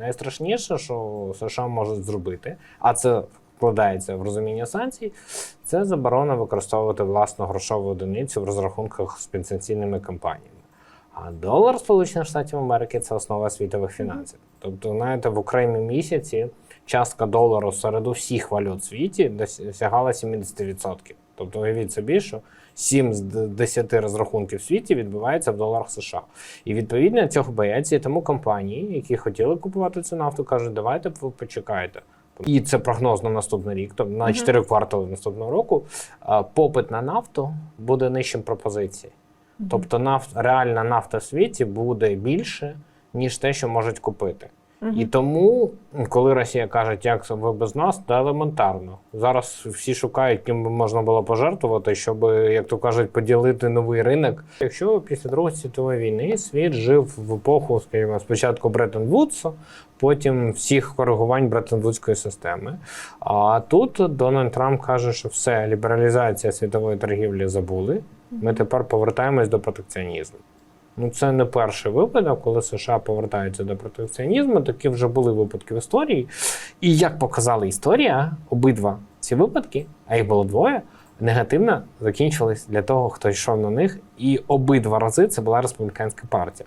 Найстрашніше, що США можуть зробити, а це вкладається в розуміння санкцій, це заборона використовувати власну грошову одиницю в розрахунках з підсанкційними компаніями. А долар Сполучених Штатів Америки це основа світових фінансів. Тобто, знаєте, в окремі місяці частка долару серед усіх валют в світі досягала 70%. Тобто, уявіть собі, що 7 з д- 10 розрахунків в світі відбувається в доларах США. І відповідно цього бояться і тому компанії, які хотіли купувати цю нафту, кажуть, давайте ви почекайте. І це прогноз на наступний рік, тобто на 4 квартали наступного року. Попит на нафту буде нижчим пропозиції. Тобто нафт, реальна нафта в світі буде більше, ніж те, що можуть купити. І тому, коли Росія каже, як це ви без нас, то елементарно. Зараз всі шукають, ким би можна було пожертвувати, щоб, як то кажуть, поділити новий ринок. Якщо після Другої світової війни світ жив в епоху, скажімо, спочатку Бреттон Вудса, потім всіх коригувань Бреттон Вудської системи. А тут Дональд Трамп каже, що все, лібералізація світової торгівлі забули. Ми тепер повертаємось до протекціонізму. Ну, це не перший випадок, коли США повертаються до протекціонізму. Такі вже були випадки в історії. І як показала історія, обидва ці випадки, а їх було двоє, негативно закінчились для того, хто йшов на них. І обидва рази це була республіканська партія.